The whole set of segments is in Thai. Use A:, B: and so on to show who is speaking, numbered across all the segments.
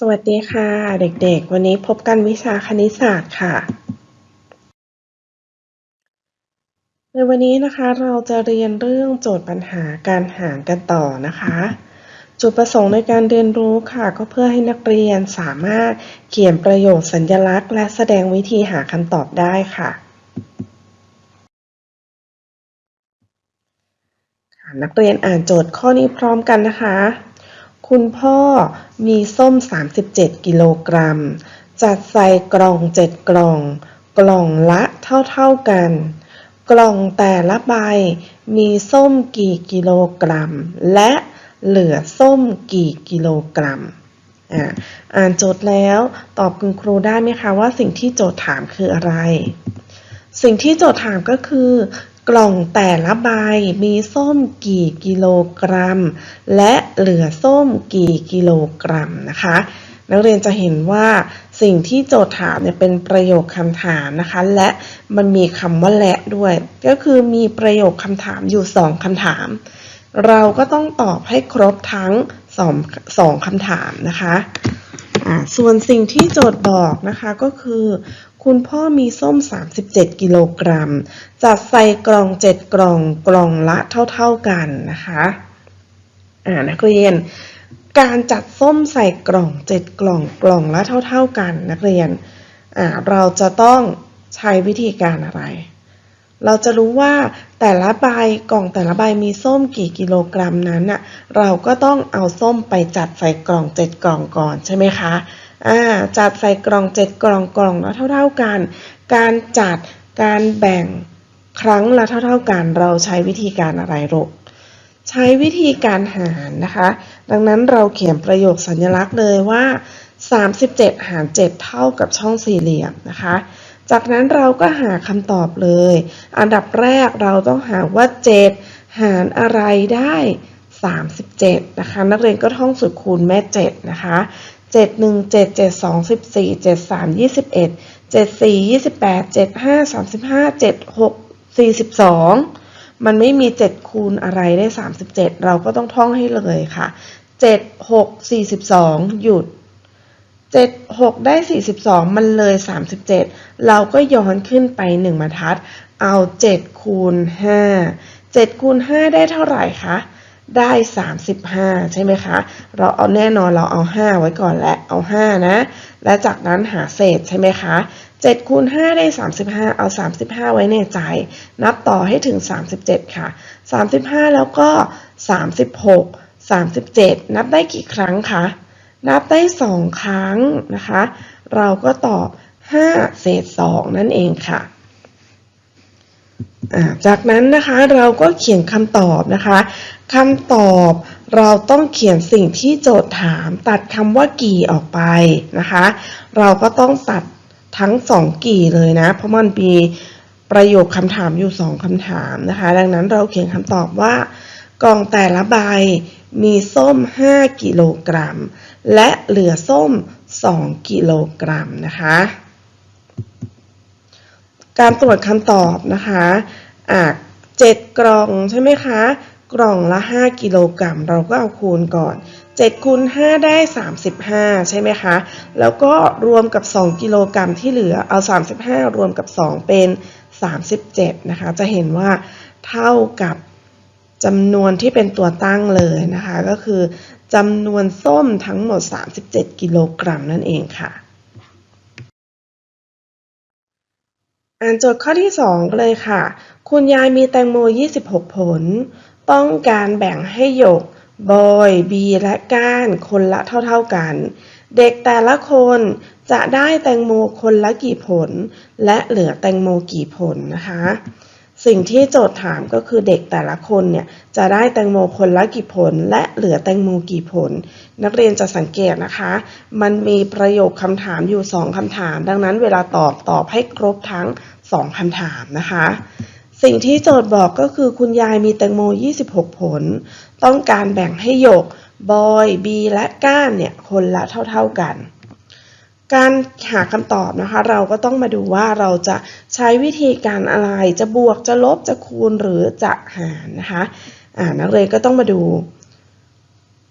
A: สวัสดีค่ะเด็กๆ วันนี้พบกันวิชาคณิตศาสตร์ค่ะ ในวันนี้นะคะเราจะเรียนเรื่องโจทย์ปัญหาการหารกันต่อนะคะ จุดประสงค์ในการเรียนรู้ค่ะ ก็เพื่อให้นักเรียนสามารถเขียนประโยคสัญลักษณ์ และแสดงวิธีหาคำตอบได้ค่ะนักเรียนอ่านโจทย์ข้อนี้พร้อมกันนะคะ คุณพ่อมีส้ม 37 กิโลกรัม จัดใส่กล่อง 7 กล่อง กล่องละเท่าๆกัน กล่องแต่ละใบมีส้มกี่กิโลกรัม และเหลือส้มกี่กิโลกรัม อ่านโจทย์แล้วตอบคุณครูได้ไหมคะว่าสิ่งที่โจทย์ถามคืออะไร สิ่งที่โจทย์ถามก็คือ กล่องแต่ละใบมีส้มกี่กิโลกรัม และเหลือส้มกี่กิโลกรัมนะคะ นักเรียนจะเห็นว่าสิ่งที่โจทย์ถามเนี่ยเป็นประโยคคำถามนะคะ และมันมีคำว่าและด้วย ก็คือมีประโยคคำถามอยู่สองคำถาม เราก็ต้องตอบให้ครบทั้งสองสองคำถามนะคะส่วนสิ่งที่โจทย์บอกนะคะก็คือ คุณพ่อมีส้ม 37 กิโลกรัม จัดใส่กล่อง 7 กล่องกล่องละเท่า ๆกันนะคะอ่านักเรียน การจัดส้มใส่กล่อง 7 กล่องกล่องละเท่า ๆกัน นักเรียนอ่าเราจะต้องใช้วิธีการอะไร เราจะรู้ว่าแต่ละใบกล่องแต่ละใบมีส้มกี่กิโลกรัมนั้นน่ะเราก็ต้องเอาส้มไปจัดใส่กล่อง 7 กล่องก่อนใช่ไหมคะ อ่าจัดใส่กล่อง 7 กล่องกล่องละเท่า ๆกัน การจัดการแบ่งครั้งละเท่า ๆกัน เราใช้วิธีการอะไรลูกใช้วิธีการหารนะคะ ดังนั้นเราเขียนประโยคสัญลักษณ์เลยว่า 37 หาร 7 เท่ากับช่องสี่เหลี่ยมนะคะ จากนั้นเราก็หาคำตอบเลย อันดับแรกเราต้องหาว่า 7 หารอะไรได้ 37 นะคะ นักเรียนก็ท่องสูตรคูณแม่ 7 นะคะ 7 1 7 7 2 14 7 3 21 7 4 28 7 5 35 7 6 42มันไม่มี7คูณอะไรได้37เราก็ต้องท่องให้เลยค่ะ7 6 42หยุด7 6ได้42มันเลย37เราก็ย้อนขึ้นไป1บรรทัด เอา7คูณ5 7คูณ5ได้เท่าไหร่คะ ได้ 35 ใช่ไหมคะ เราเอาแน่นอนเราเอา 5 ไว้ก่อนและเอา 5 นะ และจากนั้นหาเศษใช่ไหมคะ7คูณ5ได้ 35 เอา 35 ไว้ในใจ นับต่อให้ถึง 37 ค่ะ 35 แล้วก็ 36 37 นับได้กี่ครั้งคะ นับได้ 2 ครั้งนะคะ เราก็ตอบ 5 เศษ 2 นั่นเองค่ะ จากนั้นนะคะเราก็เขียนคำตอบนะคะคำตอบเราต้องเขียนสิ่งที่โจทย์ถามตัดคำว่ากี่ออกไปนะคะ เราก็ต้องตัดทั้งสองกี่เลยนะ เพราะมันมีประโยคคำถามอยู่สองคำถามนะคะ ดังนั้นเราเขียนคำตอบว่ากล่องแต่ละใบมีส้ม 5 กิโลกรัม และเหลือส้ม 2 กิโลกรัมนะคะ การตรวจคำตอบนะคะอะ7กล่องใช่ไหมคะ กล่องละ 5 กิโลกรัมเราก็เอาคูณก่อน 7คูณ5ได้ 35 ใช่ไหมคะ แล้วก็รวมกับ 2 กิโลกรัมที่เหลือเอา 35 รวมกับ 2 เป็น 37 นะคะ จะเห็นว่าเท่ากับจำนวนที่เป็นตัวตั้งเลยนะคะ ก็คือจำนวนส้มทั้งหมด 37 กิโลกรัมนั่นเองค่ะ อ่านโจทย์ข้อที่ 2 เลยค่ะ คุณยายมีแตงโม 26 ผล ต้องการแบ่งให้หยก บอย บี และก้าน คนละเท่า ๆกัน เด็กแต่ละคนจะได้แตงโมคนละกี่ผล และเหลือแตงโมกี่ผลนะคะ สิ่งที่โจทย์ถามก็คือเด็กแต่ละคนเนี่ยจะได้แตงโมคนละกี่ผล และเหลือแตงโมกี่ผล นักเรียนจะสังเกตนะคะ มันมีประโยคคำถามอยู่ 2คำถาม ดังนั้นเวลาตอบตอบให้ครบทั้ง 2คำถามนะคะ สิ่งที่โจทย์บอกก็คือคุณยายมีแตงโม 26 ผล ต้องการแบ่งให้หยก บอย บี และก้านเนี่ยคนละเท่า ๆกัน การหาคำตอบนะคะ เราก็ต้องมาดูว่าเราจะใช้วิธีการอะไรจะบวกจะลบจะคูณหรือจะหารนะคะอ่านักเรียนก็ต้องมาดู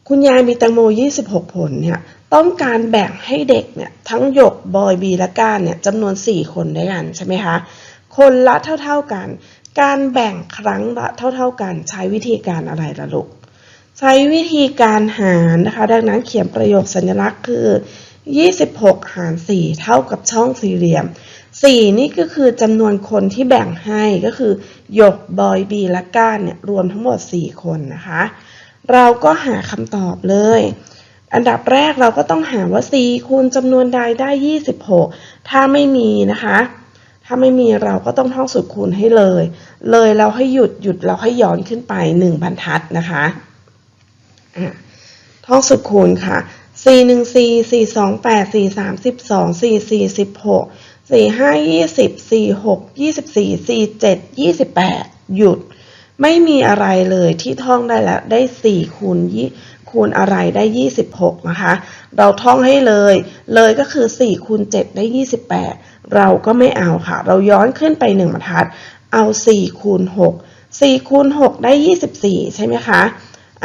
A: คุณยายมีแตงโม 26 ผลเนี่ยต้องการแบ่งให้เด็กเนี่ยทั้งหยกบอยบีและก้านเนี่ยจำนวน 4 คนด้วยกันใช่ไหมคะคนละเท่า ๆกัน การแบ่งครั้งละเท่า ๆ กัน ใช้วิธีการอะไรล่ะลูกใช้วิธีการหารนะคะ ดังนั้นเขียนประโยคสัญลักษณ์คือ 26 หาร 4 เท่ากับช่องสี่เหลี่ยม 4 นี่ก็คือจำนวนคนที่แบ่งให้ก็คือ หยก บอย บี และก้านเนี่ยรวมทั้งหมด 4 คนนะคะ เราก็หาคำตอบเลย อันดับแรกเราก็ต้องหาว่า 4 คูณจำนวนใดได้ 26 ถ้าไม่มีนะคะ ถ้าไม่มีเราก็ต้องท่องสูตรคูณให้เลย เลยเราให้หยุดหยุดเราให้ย้อนขึ้นไป 1 บรรทัดนะคะอะท่องสูตรคูณค่ะ 4 1 4 4 2 8 4 3 12 4 4 16 4 5 20 4 6 24 4 7 28หยุด ไม่มีอะไรเลยที่ท่องได้แล้วได้4คูณยี่คูณอะไรได้26นะคะ เราท่องให้เลย เลยก็คือ4คูณ7ได้28เราก็ไม่เอาค่ะ เราย้อนขึ้นไป1บรรทัด เอา4คูณ6 4คูณ6ได้24ใช่ไหมคะ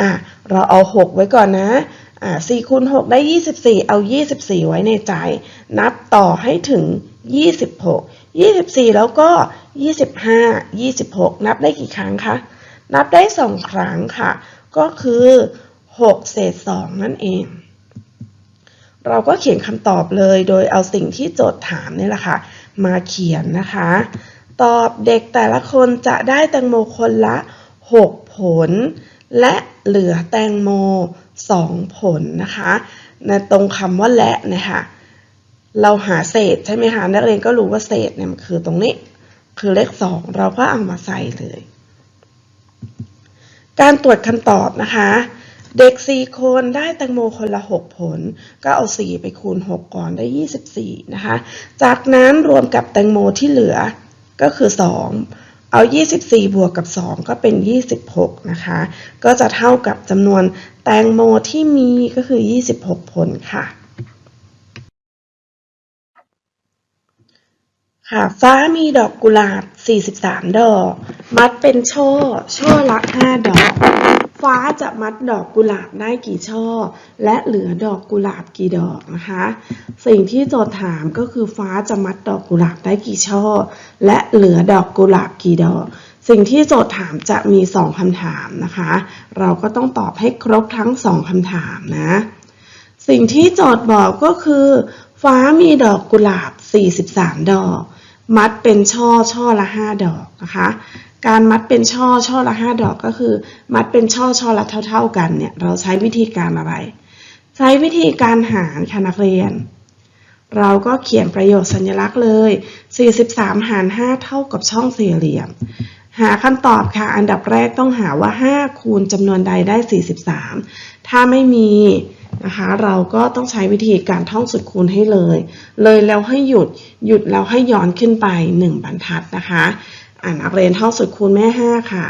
A: อะเราเอา6ไว้ก่อนนะ อ่า4คูณ6ได้24เอา24ไว้ในใจ นับต่อให้ถึง26 24แล้วก็25 26นับได้กี่ครั้งคะ นับได้2ครั้งค่ะ ก็คือ6เศษ2นั่นเอง เราก็เขียนคำตอบเลยโดยเอาสิ่งที่โจทย์ถามนี่แหละค่ะ มาเขียนนะคะ ตอบเด็กแต่ละคนจะได้แตงโมคนละ 6 ผล และเหลือแตงโม 2 ผลนะคะในตรงคำว่าและนะคะเราหาเศษใช่ไหมคะนักเรียนก็รู้ว่าเศษเนี่ยมันคือตรงนี้คือเลข 2 เราก็เอามาใส่เลย การตรวจคำตอบนะคะ เด็ก 4 คนได้แตงโมคนละ 6 ผล ก็เอา 4 ไปคูณ 6 ก่อนได้ 24 นะคะ จากนั้นรวมกับแตงโมที่เหลือก็คือ 2 เอา 24 บวกกับ 2 ก็เป็น 26 นะคะ ก็จะเท่ากับจำนวนแตงโมที่มีก็คือ 26 ผลค่ะ ค่ะ ฟ้ามีดอกกุหลาบ 43 ดอก มัดเป็นช่อ ช่อละ 5 ดอก ฟ้าจะมัดดอกกุหลาบได้กี่ช่อ และเหลือดอกกุหลาบกี่ดอกนะคะ สิ่งที่โจทย์ถามก็คือฟ้าจะมัดดอกกุหลาบได้กี่ช่อ และเหลือดอกกุหลาบกี่ดอก สิ่งที่โจทย์ถามจะมี2คำถามนะคะ เราก็ต้องตอบให้ครบทั้ง2คำถามนะ สิ่งที่โจทย์บอกก็คือ ฟ้ามีดอกกุหลาบ 43 ดอก มัดเป็นช่อช่อละ 5 ดอกนะคะ การมัดเป็นช่อช่อละ5ดอกก็คือ มัดเป็นช่อช่อละเท่า ๆกันเนี่ยเราใช้วิธีการอะไร ใช้วิธีการหารค่ะนักเรียน เราก็เขียนประโยชน์สัญลักษณ์เลย 43 หาร 5 เท่ากับช่องสี่เหลี่ยม หาคำตอบค่ะ อันดับแรกต้องหาว่า 5 คูณจำนวนใดได้ 43 ถ้าไม่มีนะคะเราก็ต้องใช้วิธีการท่องสูตรคูณให้เลย เลยแล้วให้หยุดหยุดแล้วให้ย้อนขึ้นไป 1 บรรทัดนะคะ อ่านนักเรียนท่องสูตรคูณแม่ 5 ค่ะ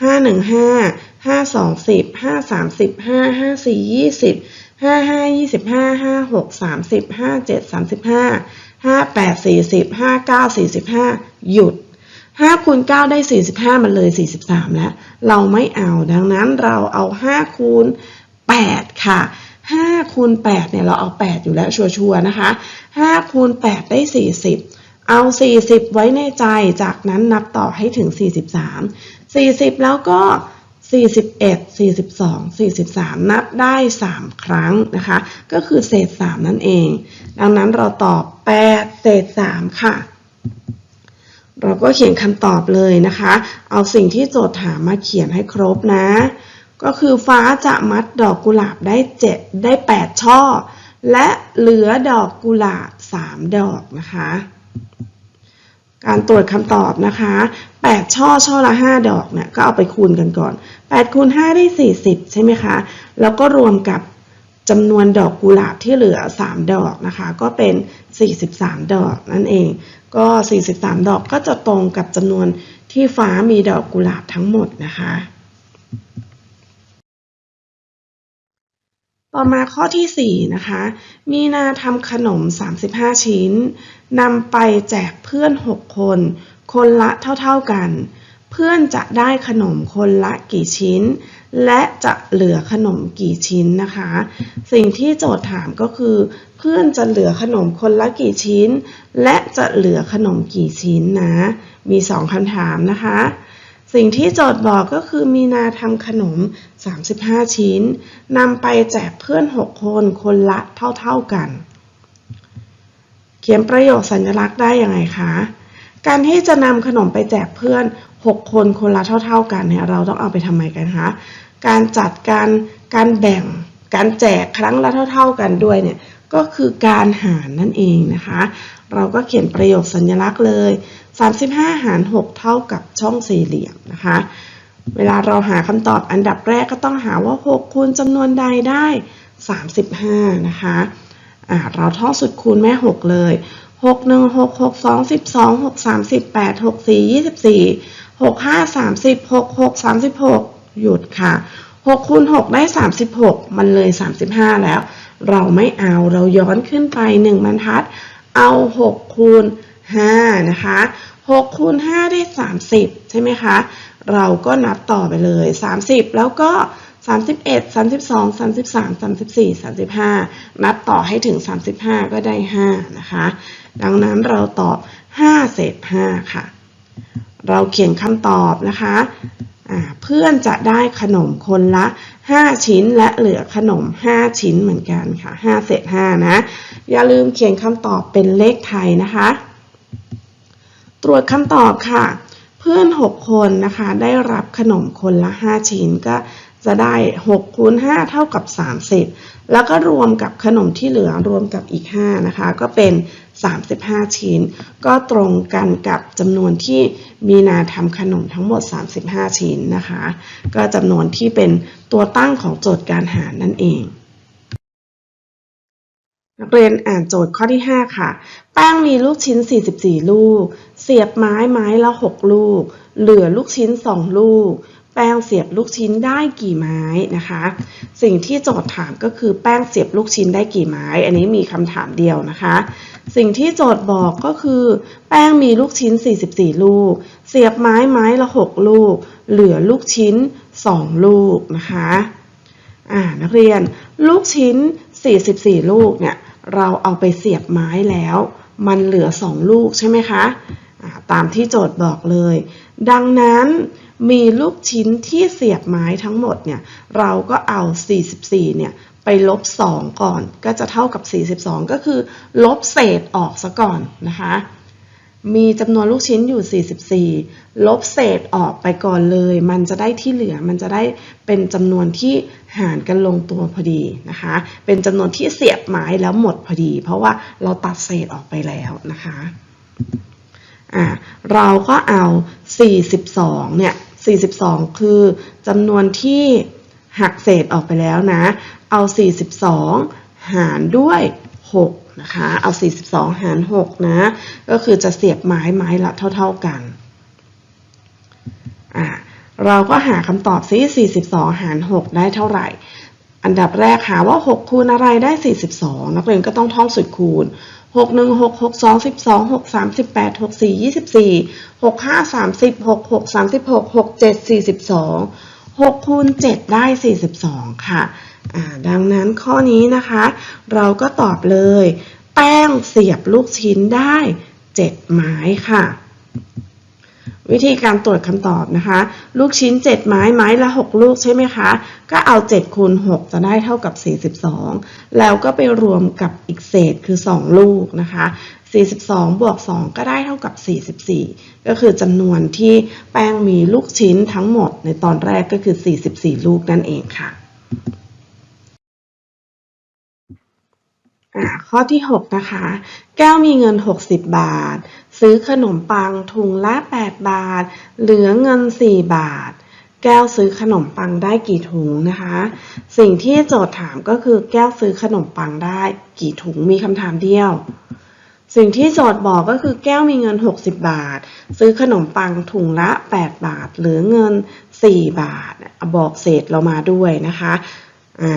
A: 5 1 5 5 2 10 5 3 0 5 5 4 20 5 5 25 5 6 30 5 7 35 5 8 40 5 9 45 หยุด5คูณ9ได้ 45 มันเลย 43 แล้ว เราไม่เอาดังนั้นเราเอา 5 คูณ 8 ค่ะ5คูณ8เนี่ยเราเอา 8 อยู่แล้วชัวร์ๆนะคะ5คูณ8ได้ 40 เอา 40 ไว้ในใจ จากนั้นนับต่อให้ถึง 43 40 แล้วก็ 41 42 43 นับได้ 3 ครั้งนะคะ ก็คือเศษ 3 นั่นเอง ดังนั้นเราตอบ 8 เศษ 3 ค่ะ เราก็เขียนคำตอบเลยนะคะ เอาสิ่งที่โจทย์ถามมาเขียนให้ครบนะ ก็คือฟ้าจะมัดดอกกุหลาบได้ 7 ได้ 8 ช่อ และเหลือดอกกุหลาบ 3 ดอกนะคะ การตรวจคำตอบนะคะ 8 ช่อช่อละ 5 ดอกเนี่ยก็เอาไปคูณกันก่อน 8 คูณ 5 ได้ 40 ใช่ไหมคะ แล้วก็รวมกับจำนวนดอกกุหลาบที่เหลือ 3 ดอกนะคะ ก็เป็น 43 ดอกนั่นเอง ก็ 43 ดอกก็จะตรงกับจำนวนที่ฟ้ามีดอกกุหลาบทั้งหมดนะคะ ต่อมาข้อที่ 4 นะคะ มีนาทำขนม 35 ชิ้นนำไปแจกเพื่อน 6 คน คนละเท่าๆกัน เพื่อนจะได้ขนมคนละกี่ชิ้น และจะเหลือขนมกี่ชิ้นนะคะ สิ่งที่โจทย์ถามก็คือ เพื่อนจะเหลือขนมคนละกี่ชิ้น และจะเหลือขนมกี่ชิ้นนะ มีสองคำถามนะคะ สิ่งที่โจทย์บอกก็คือมีนาทำขนม 35 ชิ้นนำไปแจกเพื่อน 6 คนคนละเท่าๆกัน เขียนประโยคสัญลักษณ์ได้ยังไงคะ การที่จะนำขนมไปแจกเพื่อน 6 คนคนละเท่า ๆ กันเนี่ยเราต้องเอาไปทำไมกันคะ การจัดการการแบ่งการแจกครั้งละเท่า ๆ กันด้วยเนี่ยก็คือการหารนั่นเองนะคะ เราก็เขียนประโยคสัญลักษณ์เลย 35 หาร 6 เท่ากับช่องสี่เหลี่ยมนะคะ เวลาเราหาคำตอบอันดับแรกก็ต้องหาว่า 6 คูณจำนวนใดได้ 35 นะคะอ่าเราท่องสุดคูณแม่ 6 เลย 6 1 6 6 2 12 6 3 8 6 4 24 6 5 30 6 6 36 หยุดค่ะ 6 คูณ 6 ได้ 36 มันเลย 35 แล้ว เราไม่เอาเราย้อนขึ้นไป 1 บรรทัด เอา 6 คูณ 5 นะคะ6คูณ5ได้ 30 ใช่ไหมคะ เราก็นับต่อไปเลย 30 แล้วก็ 31 32 33 34 35 นับต่อให้ถึง 35 ก็ได้ 5 นะคะ ดังนั้นเราตอบ 5 เศษ 5 ค่ะ เราเขียนคำตอบนะคะเพื่อนจะได้ขนมคนละ 5 ชิ้นและเหลือขนม 5 ชิ้นเหมือนกันค่ะ 5 เศษ 5 นะ อย่าลืมเขียนคำตอบเป็นเลขไทยนะคะ ตรวจคำตอบค่ะ เพื่อน 6 คนนะคะ ได้รับขนมคนละ 5 ชิ้นก็จะได้6คูณ5เท่ากับ 30 แล้วก็รวมกับขนมที่เหลือรวมกับอีก 5 นะคะ ก็เป็น 35 ชิ้น ก็ตรงกันกับจำนวนที่มีนาทำขนมทั้งหมด 35 ชิ้นนะคะ ก็จำนวนที่เป็นตัวตั้งของโจทย์การหารนั่นเอง นักเรียนอ่านโจทย์ข้อที่ 5 ค่ะ แป้งมีลูกชิ้น 44 ลูก เสียบไม้ไม้ละ 6 ลูก เหลือลูกชิ้น 2 ลูก แป้งเสียบลูกชิ้นได้กี่ไม้นะคะ สิ่งที่โจทย์ถามก็คือแป้งเสียบลูกชิ้นได้กี่ไม้ อันนี้มีคำถามเดียวนะคะ สิ่งที่โจทย์บอกก็คือ แป้งมีลูกชิ้น 44 ลูก เสียบไม้ไม้ละ 6 ลูก เหลือลูกชิ้น 2 ลูกนะคะ อ่านักเรียนลูกชิ้น 44 ลูกเนี่ย เราเอาไปเสียบไม้แล้ว มันเหลือ 2 ลูกใช่ไหมคะตามที่โจทย์บอกเลย ดังนั้นมีลูกชิ้นที่เสียบไม้ทั้งหมดเนี่ยเราก็เอา 44 เนี่ยไปลบ 2 ก่อน ก็จะเท่ากับ 42 ก็คือ ลบเศษออกซะก่อนนะคะ มีจำนวนลูกชิ้นอยู่ 44 ลบเศษออกไปก่อนเลย มันจะได้ที่เหลือ มันจะได้เป็นจำนวนที่หารกันลงตัวพอดีนะคะ เป็นจำนวนที่เสียบไม้แล้วหมดพอดี เพราะว่าเราตัดเศษออกไปแล้วนะคะอ่าเราก็เอา 42 เนี่ย 42 คือจำนวนที่หักเศษออกไปแล้วนะ เอา 42 หารด้วย 6 นะคะ เอา 42 หาร 6 นะ ก็คือจะเสียบไม้ไม้ละเท่า ๆกัน อ่าเราก็หาคำตอบซิ42 หาร 6 ได้เท่าไหร่ อันดับแรกหาว่า 6 คูณอะไรได้ 42 นักเรียนก็ต้องท่องสูตรคูณ 6 1 6 6 2 12 6 3 8 6 4 24 6 5 30 6 6 36 6 7 42 6คูณ7ได้ 42 ค่ะ ดังนั้นข้อนี้นะคะ เราก็ตอบเลย แป้งเสียบลูกชิ้นได้ 7 ไม้ค่ะ วิธีการตรวจคำตอบนะคะ ลูกชิ้น 7 ไม้ไม้ละ 6 ลูกใช่ไหมคะ ก็เอา 7คูณ6จะได้เท่ากับ 42 แล้วก็ไปรวมกับอีกเศษคือ 2 ลูกนะคะ42 บวก 2 ก็ได้เท่ากับ 44 ก็คือจำนวนที่แป้งมีลูกชิ้นทั้งหมดในตอนแรกก็คือ 44 ลูกนั่นเองค่ะ ข้อที่ 6 นะคะ แก้วมีเงิน 60 บาท ซื้อขนมปังถุงละ 8 บาท เหลือเงิน 4 บาท แก้วซื้อขนมปังได้กี่ถุงนะคะ สิ่งที่โจทย์ถามก็คือแก้วซื้อขนมปังได้กี่ถุงมีคำถามเดียว สิ่งที่โจทย์บอกก็คือแก้วมีเงิน 60 บาท ซื้อขนมปังถุงละ 8 บาท เหลือเงิน 4 บาทอะบอกเศษเรามาด้วยนะคะ อ่า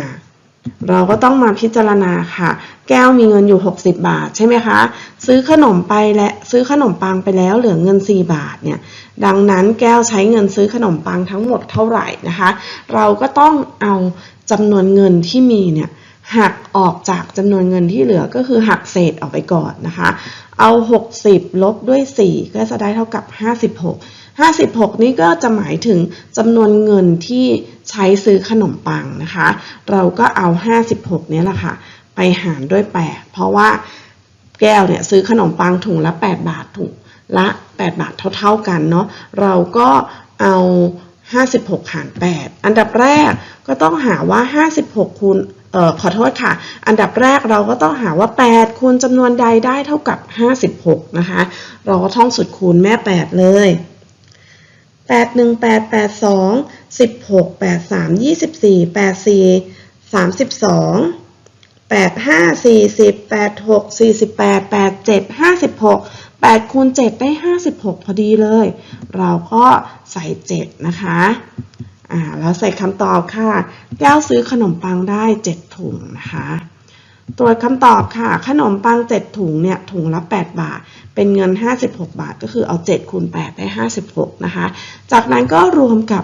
A: เราก็ต้องมาพิจารณาค่ะ แก้วมีเงินอยู่ 60 บาทใช่ไหมคะ ซื้อขนมไปและซื้อขนมปังไปแล้วเหลือเงิน 4 บาทเนี่ย ดังนั้นแก้วใช้เงินซื้อขนมปังทั้งหมดเท่าไหร่นะคะ เราก็ต้องเอาจำนวนเงินที่มีเนี่ยหักออกจากจำนวนเงินที่เหลือก็คือหักเศษออกไปก่อนนะคะ เอา 60 ลบด้วย 4 ก็จะได้เท่ากับ 56 56 นี่ก็จะหมายถึงจำนวนเงินที่ใช้ซื้อขนมปังนะคะ เราก็เอา 56เนี้ยแหละค่ะ ไปหารด้วย 8 เพราะว่าแก้วเนี่ยซื้อขนมปังถุงละ 8 บาทถุงละ 8 บาทเท่า ๆกันเนาะ เราก็เอา 56 หาร 8 อันดับแรกก็ต้องหาว่า 56 คูณเอ่อขอโทษค่ะ อันดับแรกเราก็ต้องหาว่า 8 คูณจำนวนใดได้เท่ากับ 56 นะคะ เราก็ท่องสุดคูณแม่ 8 เลย 8 1 8 8 2 16 8 3 24 8 4 32 8 5 40 8 6 48 8 7 56 8คูณ7ได้ 56 พอดีเลย เราก็ใส่ 7 นะคะอ่าแล้วใส่คำตอบค่ะ แก้วซื้อขนมปังได้ 7 ถุงนะคะ ตรวจคำตอบค่ะ ขนมปัง 7 ถุงเนี่ย ถุงละ 8 บาท เป็นเงิน 56 บาท ก็คือเอา 7คูณ8ได้ 56 นะคะ จากนั้นก็รวมกับ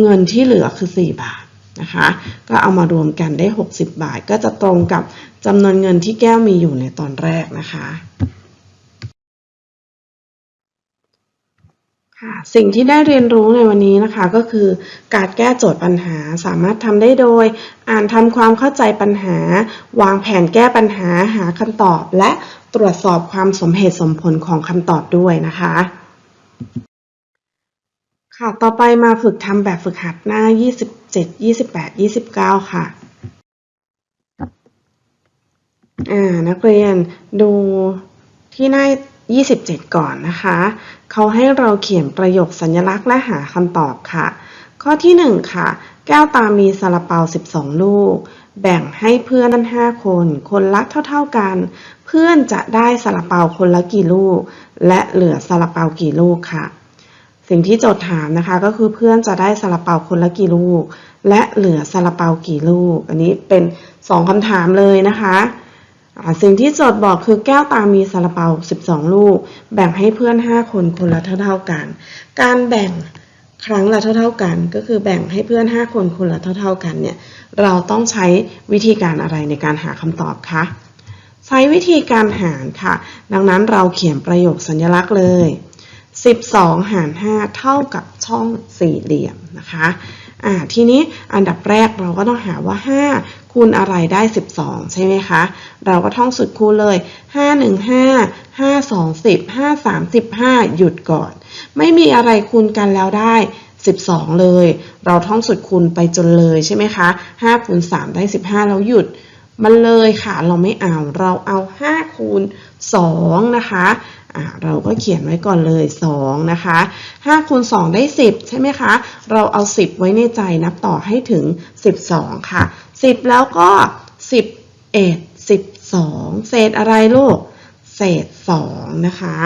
A: เงินที่เหลือคือ 4 บาทนะคะ ก็เอามารวมกันได้ 60 บาท ก็จะตรงกับจำนวนเงินที่แก้วมีอยู่ในตอนแรกนะคะ ค่ะสิ่งที่ได้เรียนรู้ในวันนี้นะคะก็คือ การแก้โจทย์ปัญหาสามารถทำได้โดย อ่านทำความเข้าใจปัญหา วางแผนแก้ปัญหาหาคำตอบ และตรวจสอบความสมเหตุสมผลของคำตอบด้วยนะคะ ค่ะต่อไปมาฝึกทำแบบฝึกหัดหน้า 27 28 29 ค่ะอ่านักเรียนดูที่หน้า 27 ก่อนนะคะ เขาให้เราเขียนประโยคสัญลักษณ์และหาคำตอบค่ะ ข้อที่ 1 ค่ะ แก้วตามีซาลาเปา 12 ลูก แบ่งให้เพื่อนนั้น5 คน คนละเท่า ๆกัน เพื่อนจะได้ซาลาเปาคนละกี่ลูก และเหลือซาลาเปากี่ลูกค่ะ สิ่งที่โจทย์ถามนะคะก็คือเพื่อนจะได้ซาลาเปาคนละกี่ลูก และเหลือซาลาเปากี่ลูก อันนี้เป็น 2คำถามเลยนะคะ สิ่งที่โจทย์บอกคือแก้วตามีซาลาเปา 12 ลูก แบ่งให้เพื่อน 5 คนคนละเท่าๆกัน การแบ่งครั้งละเท่าๆกัน ก็คือแบ่งให้เพื่อน 5 คนคนละเท่าๆกันเนี่ยเราต้องใช้วิธีการอะไรในการหาคำตอบคะใช้วิธีการหารค่ะ ดังนั้นเราเขียนประโยคสัญลักษณ์เลย 12 หาร 5 เท่ากับช่องสี่เหลี่ยมนะคะอ่าทีนี้อันดับแรกเราก็ต้องหาว่า 5 คูณอะไรได้ 12 ใช่ไหมคะ เราก็ท่องสุดคูณเลย 5 1 5 520 535 หยุดก่อน ไม่มีอะไรคูณกันแล้วได้ 12 เลย เราท่องสุดคูณไปจนเลยใช่ไหมคะ5คูณ3ได้ 15 แล้วหยุด มันเลยค่ะเราไม่เอา เราเอา5คูณ2นะคะเราก็เขียนไว้ก่อนเลย2นะคะ5คูณ2ได้ 10 ใช่ไหมคะ เราเอา 10 ไว้ในใจนับต่อให้ถึง 12 ค่ะ 10 แล้วก็ 11 12 เศษอะไรลูก เศษ 2 นะคะ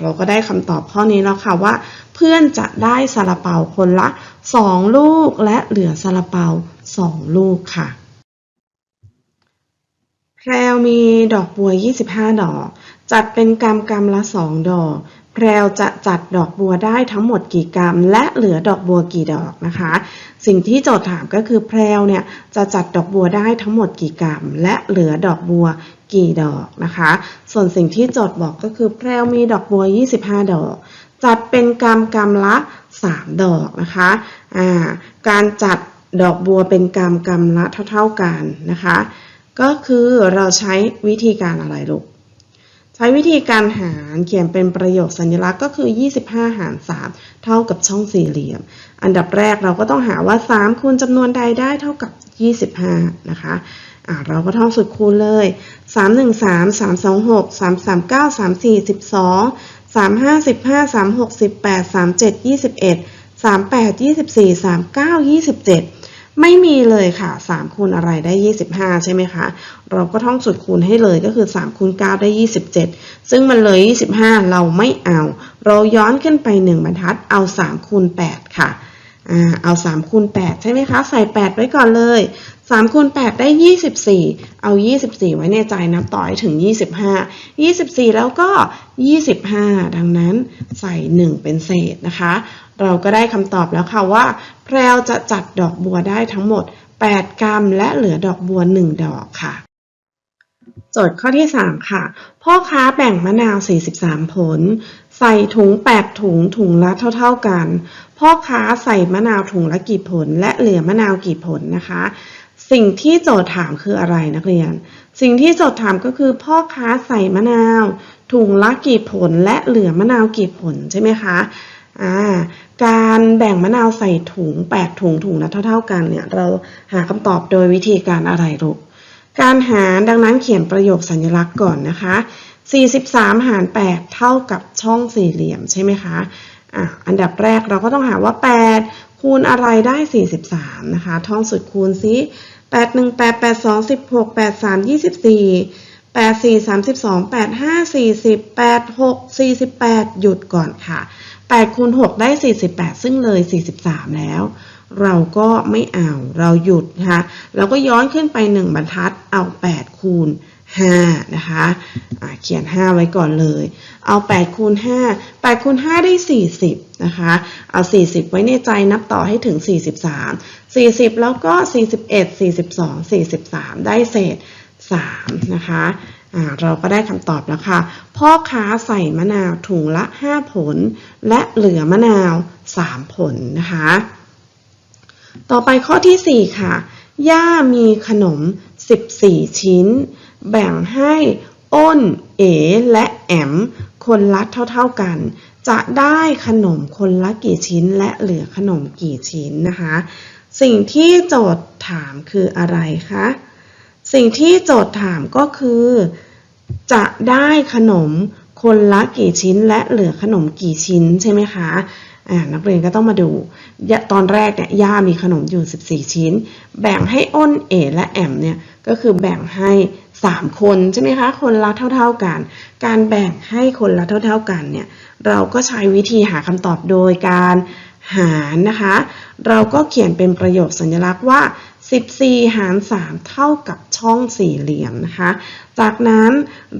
A: เราก็ได้คำตอบข้อนี้แล้วค่ะว่า เพื่อนจะได้ซาลาเปาคนละ 2 ลูกและเหลือซาลาเปา 2 ลูกค่ะ แพรวมีดอกบัว 25 ดอก จัดเป็นกำกำละ 2 ดอก พรวจะจัดดอกบัวได้ทั้งหมดกี่กำและเหลือดอกบัวกี่ดอกนะคะ สิ่งที่โจทย์ถามก็คือแพรวเนี่ยจะจัดดอกบัวได้ทั้งหมดกี่กำและเหลือดอกบัวกี่ดอกนะคะ ส่วนสิ่งที่โจทย์บอกก็คือแพรวมีดอกบัว 25 ดอก จัดเป็นกำกำละ 3 ดอกนะคะการจัดดอกบัวเป็นกำกำละเท่า ๆกันนะคะ ก็คือเราใช้วิธีการอะไรลูก ใช้วิธีการหารเขียนเป็นประโยคสัญลักษณ์ก็คือ 25 หาร 3 เท่ากับช่องสี่เหลี่ยม อันดับแรกเราก็ต้องหาว่า 3 คูณจำนวนใดได้เท่ากับ 25 นะคะอ่าเราก็ท่องสุดคูณเลย 3 1 3 3 2 6 3 3 9 3 4 12 3 5 15 3 6 18 3 7 21 3 8 24 3 9 27 ไม่มีเลยค่ะ 3 คูณอะไรได้ 25 ใช่ไหมคะ เราก็ท่องสุดคูณให้เลยก็คือ 3 คูณ 9 ได้ 27 ซึ่งมันเลย 25 เราไม่เอา เราย้อนขึ้นไป 1 บรรทัดเอา 3 คูณ 8 ค่ะ อ่าเอา3คูณ8ใช่ไหมคะ ใส่ 8 ไว้ก่อนเลย3คูณ8ได้ 24 เอา 24 ไว้ในใจนับต่อให้ถึง 25 24 แล้วก็ 25 ดังนั้นใส่ 1 เป็นเศษนะคะ เราก็ได้คำตอบแล้วค่ะว่า แพรวจะจัดดอกบัวได้ทั้งหมด 8 กรัมและเหลือดอกบัว 1 ดอกค่ะ โจทย์ข้อที่ 3 ค่ะ พ่อค้าแบ่งมะนาว 43 ผล ใส่ถุง 8 ถุง ถุงละเท่า ๆกัน พ่อค้าใส่มะนาวถุงละกี่ผล และเหลือมะนาวกี่ผลนะคะ สิ่งที่โจทย์ถามคืออะไรนักเรียน สิ่งที่โจทย์ถามก็คือ พ่อค้าใส่มะนาว ถุงละกี่ผล และเหลือมะนาวกี่ผลใช่ไหมคะการแบ่งมะนาวใส่ถุง 8 ถุงถุงละเท่า ๆ กันเนี่ย เราหาคำตอบโดยวิธีการอะไรลูก การหารดังนั้นเขียนประโยคสัญลักษณ์ก่อนนะคะ 43 หาร 8 เท่ากับช่องสี่เหลี่ยมใช่ไหมคะอะอันดับแรกเราก็ต้องหาว่า 8 คูณอะไรได้ 43 นะคะ ท่องสุดคูณซิ 8 1 8 8 2 16 8 3 24 8 4 32 8 5 40 8 6 48 หยุดก่อนค่ะ 8 คูณ 6 ได้ 48 ซึ่งเลย 43 แล้ว เราก็ไม่เอาเราหยุดนะคะเราก็ย้อนขึ้นไป 1 บรรทัดเอา 8 คูณ5นะคะะเขียน 5 ไว้ก่อนเลย เอา 8 คูณ 5 8 คูณ 5 ได้ 40 นะคะ เอา 40 ไว้ในใจนับต่อให้ถึง 43 40 แล้วก็ 41 42 43 ได้เศษ 3 นะคะเราก็ได้คำตอบแล้วค่ะ พ่อค้าใส่มะนาวถุงละ 5 ผล และเหลือมะนาว 3 ผลนะคะ ต่อไปข้อที่ 4 ค่ะ ย่ามีขนม 14 ชิ้น แบ่งให้อ้น เอ และแอม คนละเท่าๆกัน จะได้ขนมคนละกี่ชิ้น และเหลือขนมกี่ชิ้นนะคะ สิ่งที่โจทย์ถามคืออะไรคะ สิ่งที่โจทย์ถามก็คือ จะได้ขนมคนละกี่ชิ้นและเหลือขนมกี่ชิ้นใช่ไหมคะ นักเรียนก็ต้องมาดูตอนแรกเนี่ยย่ามีขนมอยู่ 14 ชิ้น แบ่งให้อ้นเอและแอมเนี่ยก็คือแบ่งให้ 3 คนใช่ไหมคะคนละเท่า ๆกัน การแบ่งให้คนละเท่า ๆกันเนี่ยเราก็ใช้วิธีหาคำตอบโดยการหารนะคะ เราก็เขียนเป็นประโยคสัญลักษณ์ว่า 14 หาร 3 เท่ากับช่องสี่เหลี่ยมนะคะ จากนั้น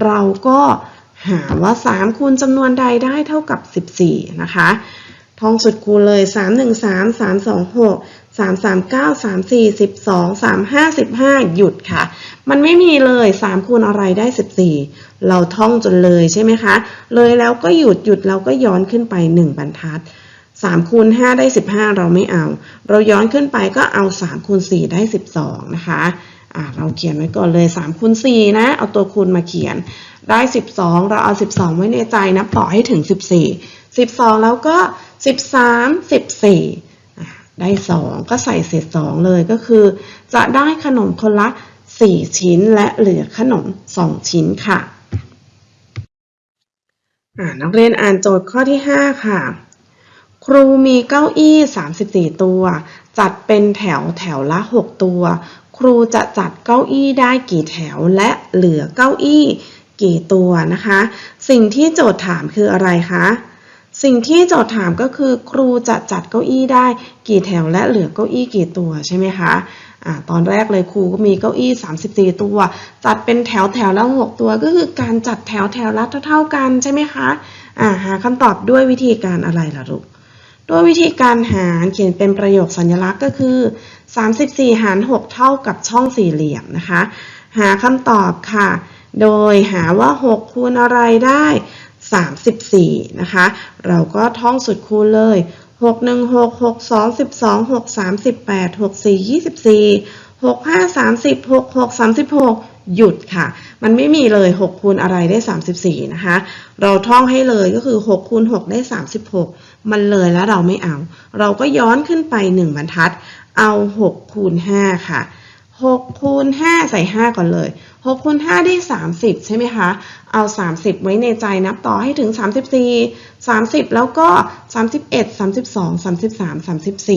A: เราก็หาว่า 3คูณจำนวนใดได้เท่ากับ 14 นะคะ ท่องสุดคูณเลย 3 1 3 3 2 6 3 3 9 3 4 12 3 5 15 หยุดค่ะ มันไม่มีเลย 3 คูณอะไรได้ 14 เราท่องจนเลยใช่ไหมคะ เลยแล้วก็หยุดหยุดเราก็ย้อนขึ้นไป 1 บรรทัด 3 คูณ 5 ได้ 15 เราไม่เอา เราย้อนขึ้นไปก็เอา 3 คูณ 4 ได้ 12 นะคะอ่าเราเขียนไว้ก่อนเลย3คูณ4นะ เอาตัวคูณมาเขียนได้ 12 เราเอา 12 ไว้ในใจนับต่อให้ถึง 14 12 แล้วก็ 13 14อ่ได้ 2 ก็ใส่เศษ 2 เลยก็คือ จะได้ขนมคนละ 4 ชิ้นและเหลือขนม 2 ชิ้นค่ะนักเรียนอ่านโจทย์ข้อที่ 5 ค่ะ ครูมีเก้าอี้ 34 ตัว จัดเป็นแถวแถวละ 6 ตัว ครูจะจัดเก้าอี้ได้กี่แถวและเหลือเก้าอี้กี่ตัวนะคะ สิ่งที่โจทย์ถามคืออะไรคะ สิ่งที่โจทย์ถามก็คือครูจะจัดเก้าอี้ได้กี่แถวและเหลือเก้าอี้กี่ตัวใช่ไหมคะอตอนแรกเลยครูก็มีเก้าอี้ 34 ตัว จัดเป็นแถวแถวละ6ตัวก็คือการจัดแถวแถวละเท่า ๆกันใช่ไหมคะาหาคำตอบด้วยวิธีการอะไรล่ะลูกด้วยวิธีการหารเขียนเป็นประโยคสัญลักษณ์ก็คือ 34 หาร 6 เท่ากับช่องสี่เหลี่ยมนะคะ หาคำตอบค่ะ โดยหาว่า 6 คูณอะไรได้ 34 นะคะ เราก็ท่องสุดคูณเลย 6 1 6 6 2 12 6 3 8 6 4 24 6 5 30 6 6 36 หยุดค่ะ มันไม่มีเลย 6 คูณอะไรได้ 34 นะคะ เราท่องให้เลยก็คือ 6 คูณ 6 ได้ 36 มันเลยแล้วเราไม่เอา เราก็ย้อนขึ้นไป 1 บรรทัด เอา 6 คูณ 5 ค่ะ 6คูณ5ใส่ 5 ก่อนเลย 6คูณ5ได้ 30 ใช่ไหมคะ เอา 30 ไว้ในใจนับต่อให้ถึง 34 30 แล้วก็ 31 32 33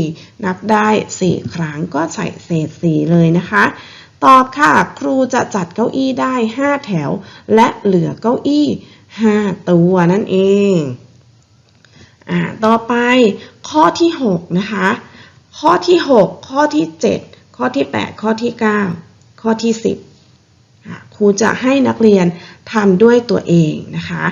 A: 34 นับได้ 4 ครั้งก็ใส่เศษ 4 เลยนะคะ ตอบค่ะ ครูจะจัดเก้าอี้ได้ 5 แถว และเหลือเก้าอี้ 5 ตัวนั่นเองอ่าต่อไปข้อที่ 6 นะคะ ข้อที่ 6 ข้อที่ 7 ข้อที่ 8 ข้อที่ 9 ข้อที่ 10ค่ะครูจะให้นักเรียนทำด้วยตัวเองนะคะ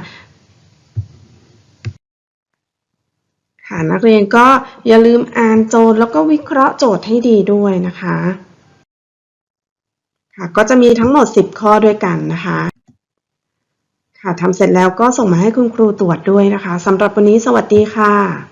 A: ค่ะนักเรียนก็อย่าลืมอ่านโจทย์แล้วก็วิเคราะห์โจทย์ให้ดีด้วยนะคะค่ะก็จะมีทั้งหมด 10 ข้อด้วยกันนะคะค่ะทำเสร็จแล้วก็ส่งมาให้คุณครูตรวจด้วยนะคะสำหรับวันนี้สวัสดีค่ะ